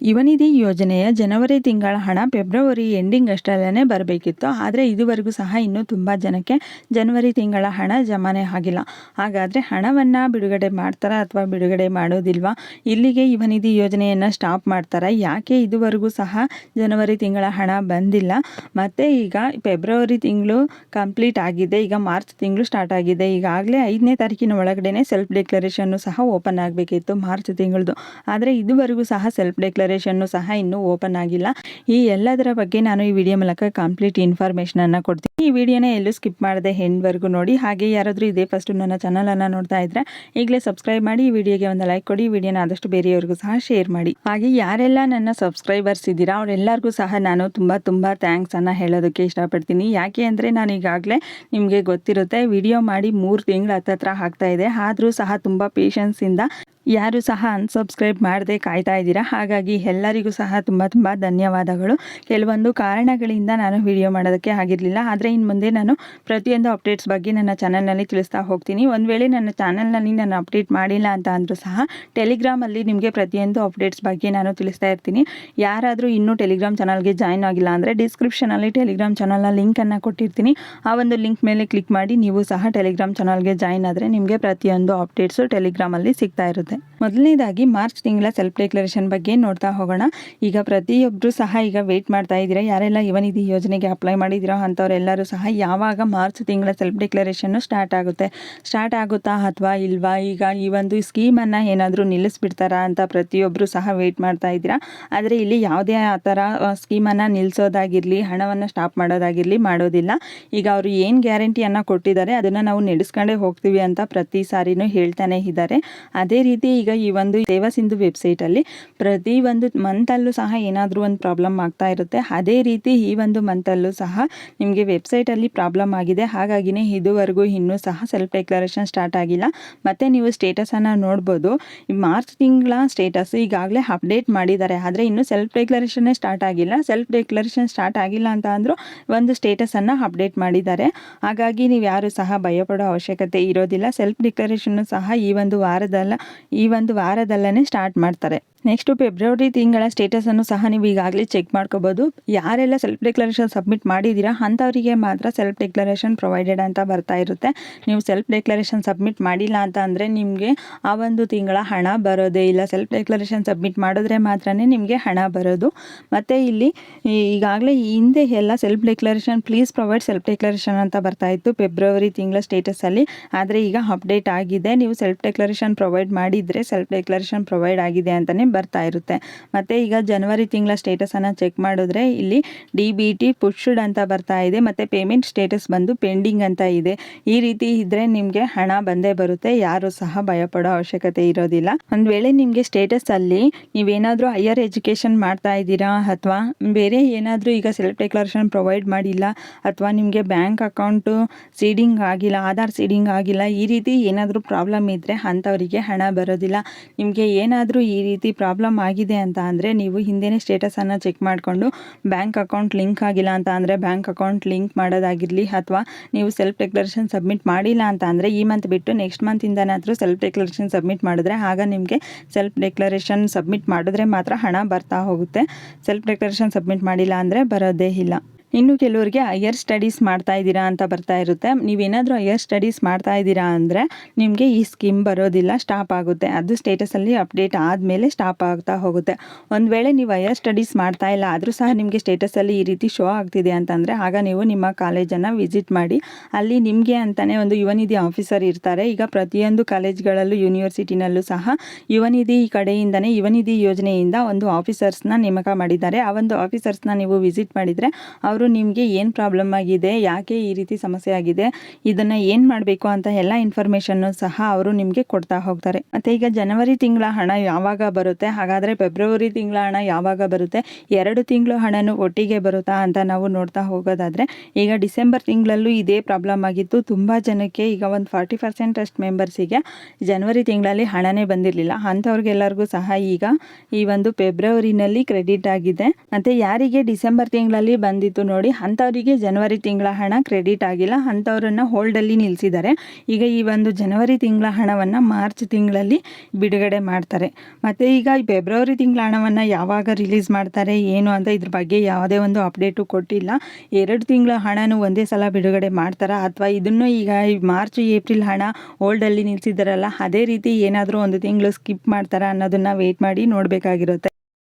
ಯುವನಿಧಿ ಯೋಜನೆಯ ಜನವರಿ ತಿಂಗಳ ಹಣ ಫೆಬ್ರವರಿ ಎಂಡಿಂಗ್ ಅಷ್ಟರಲ್ಲೇ ಬರಬೇಕಿತ್ತು. ಆದರೆ ಇದುವರೆಗೂ ಸಹ ಇನ್ನೂ ತುಂಬ ಜನಕ್ಕೆ ಜನವರಿ ತಿಂಗಳ ಹಣ ಜಮಾನೆ ಆಗಿಲ್ಲ. ಹಾಗಾದರೆ ಹಣವನ್ನು ಬಿಡುಗಡೆ ಮಾಡ್ತಾರಾ ಅಥವಾ ಬಿಡುಗಡೆ ಮಾಡೋದಿಲ್ವಾ? ಇಲ್ಲಿಗೆ ಯುವನಿಧಿ ಯೋಜನೆಯನ್ನು ಸ್ಟಾಪ್ ಮಾಡ್ತಾರಾ? ಯಾಕೆ ಇದುವರೆಗೂ ಸಹ ಜನವರಿ ತಿಂಗಳ ಹಣ ಬಂದಿಲ್ಲ? ಮತ್ತು ಈಗ ಫೆಬ್ರವರಿ ತಿಂಗಳು ಕಂಪ್ಲೀಟ್ ಆಗಿದೆ. ಈಗ ಮಾರ್ಚ್ ತಿಂಗಳು ಸ್ಟಾರ್ಟ್ ಆಗಿದೆ. ಈಗಾಗಲೇ ಐದನೇ ತಾರೀಕಿನ ಒಳಗಡೆ ಸೆಲ್ಫ್ ಡಿಕ್ಲರೇಷನ್ನು ಸಹ ಓಪನ್ ಆಗಬೇಕಿತ್ತು ಮಾರ್ಚ್ ತಿಂಗಳದು. ಆದರೆ ಇದುವರೆಗೂ ಸಹ ಸೆಲ್ಫ್ ಡಿಕ್ಲರೇಷನ್ನು ಸಹ ಇನ್ನೂ ಓಪನ್ ಆಗಿಲ್ಲ. ಈ ಎಲ್ಲದರ ಬಗ್ಗೆ ನಾನು ಈ ವಿಡಿಯೋ ಮೂಲಕ ಕಂಪ್ಲೀಟ್ ಇನ್ಫಾರ್ಮೇಷನನ್ನು ಕೊಡ್ತೀನಿ. ಈ ವಿಡಿಯೋನ ಎಲ್ಲೂ ಸ್ಕಿಪ್ ಮಾಡದೆ ಹೆಣ್ವರೆಗೂ ನೋಡಿ. ಹಾಗೆ ಯಾರಾದರೂ ಇದೇ ಫಸ್ಟ್ ನನ್ನ ಚಾನಲನ್ನು ನೋಡ್ತಾ ಇದ್ದರೆ ಈಗಲೇ ಸಬ್ಸ್ಕ್ರೈಬ್ ಮಾಡಿ, ಈ ವಿಡಿಯೋಗೆ ಒಂದು ಲೈಕ್ ಕೊಡಿ. ಈ ವಿಡಿಯೋನ ಆದಷ್ಟು ಬೇರೆಯವ್ರಿಗೂ ಸಹ ಶೇರ್ ಮಾಡಿ. ಹಾಗೆ ಯಾರೆಲ್ಲ ನನ್ನ ಸಬ್ಸ್ಕ್ರೈಬರ್ಸ್ ಇದ್ದೀರಾ, ಅವರೆಲ್ಲರಿಗೂ ಸಹ ನಾನು ತುಂಬ ತುಂಬ ಥ್ಯಾಂಕ್ಸನ್ನು ಹೇಳೋದಕ್ಕೆ ಇಷ್ಟಪಡ್ತೀನಿ. ಯಾಕೆ ಅಂದರೆ ನಾನು ಈಗಾಗಲೇ ನಿಮಗೆ ಗೊತ್ತಿರುತ್ತೆ ವಿಡಿಯೋ ಮಾಡಿ ಮೂರು ತಿಂಗಳು ಹತ್ತತ್ರ ಆಗ್ತಾ ಇದೆ. ಆದರೂ ಸಹ ತುಂಬ ಪೇಷನ್ಸಿಂದ ಯಾರು ಸಹ ಅನ್ಸಬ್ಸ್ಕ್ರೈಬ್ ಮಾಡದೆ ಕಾಯ್ತಾ ಇದ್ದೀರಾ? ಹಾಗಾಗಿ ಎಲ್ಲರಿಗೂ ಸಹ ತುಂಬ ತುಂಬ ಧನ್ಯವಾದಗಳು. ಕೆಲವೊಂದು ಕಾರಣಗಳಿಂದ ನಾನು ವಿಡಿಯೋ ಮಾಡೋದಕ್ಕೆ ಆಗಿರಲಿಲ್ಲ. ಆದರೆ ಇನ್ನು ಮುಂದೆ ನಾನು ಪ್ರತಿಯೊಂದು ಅಪ್ಡೇಟ್ಸ್ ಬಗ್ಗೆ ನನ್ನ ಚಾನಲ್ನಲ್ಲಿ ತಿಳಿಸ್ತಾ ಹೋಗ್ತೀನಿ. ಒಂದು ವೇಳೆ ನನ್ನ ಚಾನಲ್ನಲ್ಲಿ ನಾನು ಅಪ್ಡೇಟ್ ಮಾಡಿಲ್ಲ ಅಂತ ಅಂದರೂ ಸಹ ಟೆಲಿಗ್ರಾಮಲ್ಲಿ ನಿಮಗೆ ಪ್ರತಿಯೊಂದು ಅಪ್ಡೇಟ್ಸ್ ಬಗ್ಗೆ ನಾನು ತಿಳಿಸ್ತಾ ಇರ್ತೀನಿ. ಯಾರಾದರೂ ಇನ್ನೂ ಟೆಲಿಗ್ರಾಮ್ ಚಾನಲ್ಗೆ ಜಾಯ್ನ್ ಆಗಿಲ್ಲ ಅಂದರೆ ಡಿಸ್ಕ್ರಿಪ್ಷನಲ್ಲಿ ಟೆಲಿಗ್ರಾಮ್ ಚಾನಲ್ನ ಲಿಂಕನ್ನು ಕೊಟ್ಟಿರ್ತೀನಿ. ಆ ಒಂದು ಲಿಂಕ್ ಮೇಲೆ ಕ್ಲಿಕ್ ಮಾಡಿ ನೀವು ಸಹ ಟೆಲಿಗ್ರಾಮ್ ಚಾನಲ್ಗೆ ಜಾಯ್ನ್ ಆದರೆ ನಿಮಗೆ ಪ್ರತಿಯೊಂದು ಅಪ್ಡೇಟ್ಸು ಟೆಲಿಗ್ರಾಮಲ್ಲಿ ಸಿಗ್ತಾ ಇರುತ್ತೆ. ಮೊದಲನೇದಾಗಿ ಮಾರ್ಚ್ ತಿಂಗಳ ಸೆಲ್ಫ್ ಡಿಕ್ಲರೇಷನ್ ಬಗ್ಗೆ ನೋಡ್ತಾ ಹೋಗೋಣ. ಈಗ ಪ್ರತಿಯೊಬ್ಬರು ಸಹ ಈಗ ವೇಟ್ ಮಾಡ್ತಾ ಇದ್ದೀರಾ? ಯಾರೆಲ್ಲ ಯುವನಿಧಿ ಯೋಜನೆಗೆ ಅಪ್ಲೈ ಮಾಡಿದಿರೋ ಅಂಥವರೆಲ್ಲರೂ ಸಹ ಯಾವಾಗ ಮಾರ್ಚ್ ತಿಂಗಳ ಸೆಲ್ಫ್ ಡಿಕ್ಲರೇಷನ್ನು ಸ್ಟಾರ್ಟ್ ಆಗುತ್ತೆ? ಸ್ಟಾರ್ಟ್ ಆಗುತ್ತಾ ಅಥವಾ ಇಲ್ವಾ? ಈಗ ಈ ಒಂದು ಸ್ಕೀಮನ್ನು ಏನಾದರೂ ನಿಲ್ಲಿಸ್ಬಿಡ್ತಾರಾ ಅಂತ ಪ್ರತಿಯೊಬ್ಬರು ಸಹ ವೆಯ್ಟ್ ಮಾಡ್ತಾ ಇದ್ದೀರಾ? ಆದರೆ ಇಲ್ಲಿ ಯಾವುದೇ ಆ ಥರ ಸ್ಕೀಮನ್ನು ನಿಲ್ಲಿಸೋದಾಗಿರಲಿ ಹಣವನ್ನು ಸ್ಟಾಪ್ ಮಾಡೋದಾಗಿರಲಿ ಮಾಡೋದಿಲ್ಲ. ಈಗ ಅವರು ಏನು ಗ್ಯಾರಂಟಿಯನ್ನು ಕೊಟ್ಟಿದ್ದಾರೆ ಅದನ್ನು ನಾವು ನಡೆಸ್ಕೊಂಡೇ ಹೋಗ್ತೀವಿ ಅಂತ ಪ್ರತಿ ಸಾರಿನೂ ಹೇಳ್ತಾನೆ ಇದ್ದಾರೆ. ಅದೇ ರೀತಿ ಈಗ ಈ ಒಂದು ಸೇವಾ ಸಿಂಧು ವೆಬ್ಸೈಟಲ್ಲಿ ಪ್ರತಿ ಒಂದು ಮಂತಲ್ಲೂ ಸಹ ಏನಾದರೂ ಒಂದು ಪ್ರಾಬ್ಲಮ್ ಆಗ್ತಾ ಇರುತ್ತೆ. ಅದೇ ರೀತಿ ಈ ಒಂದು ಮಂತಲ್ಲೂ ಸಹ ನಿಮಗೆ ವೆಬ್ಸೈಟಲ್ಲಿ ಪ್ರಾಬ್ಲಮ್ ಆಗಿದೆ. ಹಾಗಾಗಿನೇ ಇದುವರೆಗೂ ಇನ್ನೂ ಸಹ ಸೆಲ್ಫ್ ಡೆಕ್ಲರೇಷನ್ ಸ್ಟಾರ್ಟ್ ಆಗಿಲ್ಲ. ಮತ್ತು ನೀವು ಸ್ಟೇಟಸನ್ನು ನೋಡ್ಬೋದು. ಮಾರ್ಚ್ ತಿಂಗಳ ಸ್ಟೇಟಸ್ ಈಗಾಗಲೇ ಅಪ್ಡೇಟ್ ಮಾಡಿದ್ದಾರೆ. ಆದರೆ ಇನ್ನೂ ಸೆಲ್ಫ್ ಡೆಕ್ಲರೇಷನ್ನೇ ಸ್ಟಾರ್ಟ್ ಆಗಿಲ್ಲ. ಸೆಲ್ಫ್ ಡೆಕ್ಲರೇಷನ್ ಸ್ಟಾರ್ಟ್ ಆಗಿಲ್ಲ ಅಂತ ಅಂದರೂ ಒಂದು ಸ್ಟೇಟಸನ್ನು ಅಪ್ಡೇಟ್ ಮಾಡಿದ್ದಾರೆ. ಹಾಗಾಗಿ ನೀವು ಯಾರು ಸಹ ಭಯಪಡೋ ಅವಶ್ಯಕತೆ ಇರೋದಿಲ್ಲ. ಸೆಲ್ಫ್ ಡಿಕ್ಲರೇಷನ್ನು ಸಹ ಈ ಒಂದು ವಾರದಲ್ಲ ಈ ಒಂದು ವಾರದಲ್ಲೇ ಸ್ಟಾರ್ಟ್ ಮಾಡ್ತಾರೆ. ನೆಕ್ಸ್ಟು ಫೆಬ್ರವರಿ ತಿಂಗಳ ಸ್ಟೇಟಸನ್ನು ಸಹ ನೀವು ಈಗಾಗಲೇ ಚೆಕ್ ಮಾಡ್ಕೋಬೋದು. ಯಾರೆಲ್ಲ ಸೆಲ್ಫ್ ಡಿಕ್ಲರೇಷನ್ ಸಬ್ಮಿಟ್ ಮಾಡಿದ್ದೀರಾ ಅಂಥವರಿಗೆ ಮಾತ್ರ ಸೆಲ್ಫ್ ಡಿಕ್ಲರೇಷನ್ ಪ್ರೊವೈಡೆಡ್ ಅಂತ ಬರ್ತಾ ಇರುತ್ತೆ. ನೀವು ಸೆಲ್ಫ್ ಡಿಕ್ಲರೇಷನ್ ಸಬ್ಮಿಟ್ ಮಾಡಿಲ್ಲ ಅಂತ ಅಂದರೆ ನಿಮಗೆ ಆ ಒಂದು ತಿಂಗಳ ಹಣ ಬರೋದೇ ಇಲ್ಲ. ಸೆಲ್ಫ್ ಡಿಕ್ಲರೇಷನ್ ಸಬ್ಮಿಟ್ ಮಾಡಿದ್ರೆ ಮಾತ್ರ ನಿಮಗೆ ಹಣ ಬರೋದು. ಮತ್ತು ಇಲ್ಲಿ ಈಗಾಗಲೇ ಹಿಂದೆ ಎಲ್ಲ self declaration please provide self declaration ಅಂತ ಬರ್ತಾ ಇತ್ತು ಫೆಬ್ರವರಿ ತಿಂಗಳ ಸ್ಟೇಟಸಲ್ಲಿ ಆದರೆ ಈಗ ಅಪ್ಡೇಟ್ ಆಗಿದೆ. ನೀವು ಸೆಲ್ಫ್ ಡಿಕ್ಲರೇಷನ್ ಪ್ರೊವೈಡ್ ಮಾಡಿದರೆ ಸೆಲ್ಫ್ ಡಿಕ್ಲರೇಷನ್ ಪ್ರೊವೈಡ್ ಆಗಿದೆ ಅಂತಲೇ ಬರ್ತಾ ಇರುತ್ತೆ. ಮತ್ತು ಈಗ ಜನವರಿ ತಿಂಗಳ ಸ್ಟೇಟಸನ್ನು ಚೆಕ್ ಮಾಡಿದ್ರೆ ಇಲ್ಲಿ ಡಿ ಬಿ ಟಿ ಪುಷ್ಡ್ ಅಂತ ಬರ್ತಾ ಇದೆ, ಮತ್ತು ಪೇಮೆಂಟ್ ಸ್ಟೇಟಸ್ ಬಂದು ಪೆಂಡಿಂಗ್ ಅಂತ ಇದೆ. ಈ ರೀತಿ ಇದ್ದರೆ ನಿಮಗೆ ಹಣ ಬಂದೇ ಬರುತ್ತೆ, ಯಾರು ಸಹ ಭಯಪಡೋ ಅವಶ್ಯಕತೆ ಇರೋದಿಲ್ಲ. ಒಂದು ವೇಳೆ ನಿಮಗೆ ಸ್ಟೇಟಸಲ್ಲಿ ನೀವೇನಾದರೂ ಹೈಯರ್ ಎಜುಕೇಷನ್ ಮಾಡ್ತಾ ಇದ್ದೀರಾ, ಅಥವಾ ಬೇರೆ ಏನಾದರೂ ಈಗ ಸೆಲ್ಫ್ ಡೆಕ್ಲರೇಷನ್ ಪ್ರೊವೈಡ್ ಮಾಡಿಲ್ಲ, ಅಥವಾ ನಿಮಗೆ ಬ್ಯಾಂಕ್ ಅಕೌಂಟು ಸೀಡಿಂಗ್ ಆಗಿಲ್ಲ ಆಧಾರ್ ಸೀಡಿಂಗ್ ಆಗಿಲ್ಲ, ಈ ರೀತಿ ಏನಾದರೂ ಪ್ರಾಬ್ಲಮ್ ಇದ್ದರೆ ಅಂಥವರಿಗೆ ಹಣ ಬರೋದಿಲ್ಲ. ನಿಮಗೆ ಏನಾದರೂ ಈ ರೀತಿ ಪ್ರಾಬ್ಲಮ್ ಆಗಿದೆ ಅಂತ ಅಂದರೆ ನೀವು ಹಿಂದೆನೇ ಸ್ಟೇಟಸನ್ನು ಚೆಕ್ ಮಾಡಿಕೊಂಡು ಬ್ಯಾಂಕ್ ಅಕೌಂಟ್ ಲಿಂಕ್ ಆಗಿಲ್ಲ ಅಂತ ಅಂದರೆ ಬ್ಯಾಂಕ್ ಅಕೌಂಟ್ ಲಿಂಕ್ ಮಾಡೋದಾಗಿರಲಿ ಅಥವಾ ನೀವು ಸೆಲ್ಫ್ ಡೆಕ್ಲರೇಷನ್ ಸಬ್ಮಿಟ್ ಮಾಡಿಲ್ಲ ಅಂತ ಅಂದರೆ ಈ ಮಂತ್ ಬಿಟ್ಟು ನೆಕ್ಸ್ಟ್ ಮಂತಿಂದನಾದರೂ ಸೆಲ್ಫ್ ಡೆಕ್ಲರೇಷನ್ ಸಬ್ಮಿಟ್ ಮಾಡಿದ್ರೆ ಆಗ ನಿಮಗೆ ಸೆಲ್ಫ್ ಡೆಕ್ಲರೇಷನ್ ಸಬ್ಮಿಟ್ ಮಾಡಿದ್ರೆ ಮಾತ್ರ ಹಣ ಬರ್ತಾ ಹೋಗುತ್ತೆ. ಸೆಲ್ಫ್ ಡೆಕ್ಲರೇಷನ್ ಸಬ್ಮಿಟ್ ಮಾಡಿಲ್ಲ ಅಂದರೆ ಬರೋದೇ ಇಲ್ಲ. ಇನ್ನು ಕೆಲವರಿಗೆ ಹೈಯರ್ ಸ್ಟಡೀಸ್ ಮಾಡ್ತಾ ಇದ್ದೀರಾ ಅಂತ ಬರ್ತಾ ಇರುತ್ತೆ. ನೀವೇನಾದರೂ ಹೈಯರ್ ಸ್ಟಡೀಸ್ ಮಾಡ್ತಾ ಇದ್ದೀರಾ ಅಂದರೆ ನಿಮಗೆ ಈ ಸ್ಕೀಮ್ ಬರೋದಿಲ್ಲ ಸ್ಟಾಪ್ ಆಗುತ್ತೆ. ಅದು ಸ್ಟೇಟಸಲ್ಲಿ ಅಪ್ಡೇಟ್ ಆದಮೇಲೆ ಸ್ಟಾಪ್ ಆಗ್ತಾ ಹೋಗುತ್ತೆ. ಒಂದು ವೇಳೆ ನೀವು ಹೈಯರ್ ಸ್ಟಡೀಸ್ ಮಾಡ್ತಾ ಇಲ್ಲ, ಆದರೂ ಸಹ ನಿಮಗೆ ಸ್ಟೇಟಸಲ್ಲಿ ಈ ರೀತಿ ಶೋ ಆಗ್ತಿದೆ ಅಂತಂದರೆ ಆಗ ನೀವು ನಿಮ್ಮ ಕಾಲೇಜನ್ನು ವಿಸಿಟ್ ಮಾಡಿ, ಅಲ್ಲಿ ನಿಮಗೆ ಅಂತಲೇ ಒಂದು ಯುವನಿಧಿ ಆಫೀಸರ್ ಇರ್ತಾರೆ. ಈಗ ಪ್ರತಿಯೊಂದು ಕಾಲೇಜ್ಗಳಲ್ಲೂ ಯೂನಿವರ್ಸಿಟಿನಲ್ಲೂ ಸಹ ಯುವನಿಧಿ ಕಡೆಯಿಂದನೇ, ಯುವನಿಧಿ ಯೋಜನೆಯಿಂದ ಒಂದು ಆಫೀಸರ್ಸ್ನ ನೇಮಕ ಮಾಡಿದ್ದಾರೆ. ಆ ಒಂದು ಆಫೀಸರ್ಸ್ನ ನೀವು ವಿಸಿಟ್ ಮಾಡಿದರೆ ಅವರು ಅವರು ನಿಮಗೆ ಏನು ಪ್ರಾಬ್ಲಮ್ ಆಗಿದೆ, ಯಾಕೆ ಈ ರೀತಿ ಸಮಸ್ಯೆ ಆಗಿದೆ, ಇದನ್ನು ಏನು ಮಾಡಬೇಕು ಅಂತ ಎಲ್ಲ ಇನ್ಫಾರ್ಮೇಷನ್ನು ಸಹ ಅವರು ನಿಮಗೆ ಕೊಡ್ತಾ ಹೋಗ್ತಾರೆ. ಮತ್ತು ಈಗ ಜನವರಿ ತಿಂಗಳ ಹಣ ಯಾವಾಗ ಬರುತ್ತೆ, ಹಾಗಾದರೆ ಫೆಬ್ರವರಿ ತಿಂಗಳ ಹಣ ಯಾವಾಗ ಬರುತ್ತೆ, ಎರಡು ತಿಂಗಳು ಹಣನೂ ಒಟ್ಟಿಗೆ ಬರುತ್ತಾ ಅಂತ ನಾವು ನೋಡ್ತಾ ಹೋಗೋದಾದರೆ, ಈಗ ಡಿಸೆಂಬರ್ ತಿಂಗಳಲ್ಲೂ ಇದೇ ಪ್ರಾಬ್ಲಮ್ ಆಗಿತ್ತು. ತುಂಬ ಜನಕ್ಕೆ ಈಗ ಒಂದು ಫಾರ್ಟಿ ಪರ್ಸೆಂಟ್ ಅಷ್ಟು ಮೆಂಬರ್ಸಿಗೆ ಜನವರಿ ತಿಂಗಳಲ್ಲಿ ಹಣನೇ ಬಂದಿರಲಿಲ್ಲ. ಅಂಥವ್ರಿಗೆಲ್ಲರಿಗೂ ಸಹ ಈಗ ಈ ಒಂದು ಫೆಬ್ರವರಿನಲ್ಲಿ ಕ್ರೆಡಿಟ್ ಆಗಿದೆ. ಮತ್ತು ಯಾರಿಗೆ ಡಿಸೆಂಬರ್ ತಿಂಗಳಲ್ಲಿ ಬಂದಿತ್ತು ನೋಡಿ, ಅಂಥವರಿಗೆ ಜನವರಿ ತಿಂಗಳ ಹಣ ಕ್ರೆಡಿಟ್ ಆಗಿಲ್ಲ. ಅಂಥವ್ರನ್ನ ಹೋಲ್ಡಲ್ಲಿ ನಿಲ್ಲಿಸಿದ್ದಾರೆ ಈಗ ಈ ಒಂದು ಜನವರಿ ತಿಂಗಳ ಹಣವನ್ನು ಮಾರ್ಚ್ ತಿಂಗಳಲ್ಲಿ ಬಿಡುಗಡೆ ಮಾಡ್ತಾರೆ. ಮತ್ತು ಈಗ ಫೆಬ್ರವರಿ ತಿಂಗಳ ಹಣವನ್ನು ಯಾವಾಗ ರಿಲೀಸ್ ಮಾಡ್ತಾರೆ, ಏನು ಅಂತ ಇದ್ರ ಬಗ್ಗೆ ಯಾವುದೇ ಒಂದು ಅಪ್ಡೇಟು ಕೊಟ್ಟಿಲ್ಲ. ಎರಡು ತಿಂಗಳ ಹಣನೂ ಒಂದೇ ಸಲ ಬಿಡುಗಡೆ ಮಾಡ್ತಾರಾ? ಅಥವಾ ಇದನ್ನು ಈಗ ಮಾರ್ಚ್, ಏಪ್ರಿಲ್ ಹಣ ಹೋಲ್ಡಲ್ಲಿ ನಿಲ್ಲಿಸಿದಾರಲ್ಲ ಅದೇ ರೀತಿ ಏನಾದರೂ ಒಂದು ತಿಂಗಳು ಸ್ಕಿಪ್ ಮಾಡ್ತಾರಾ ಅನ್ನೋದನ್ನು ವೆಯ್ಟ್ ಮಾಡಿ ನೋಡಬೇಕಾಗಿರುತ್ತೆ.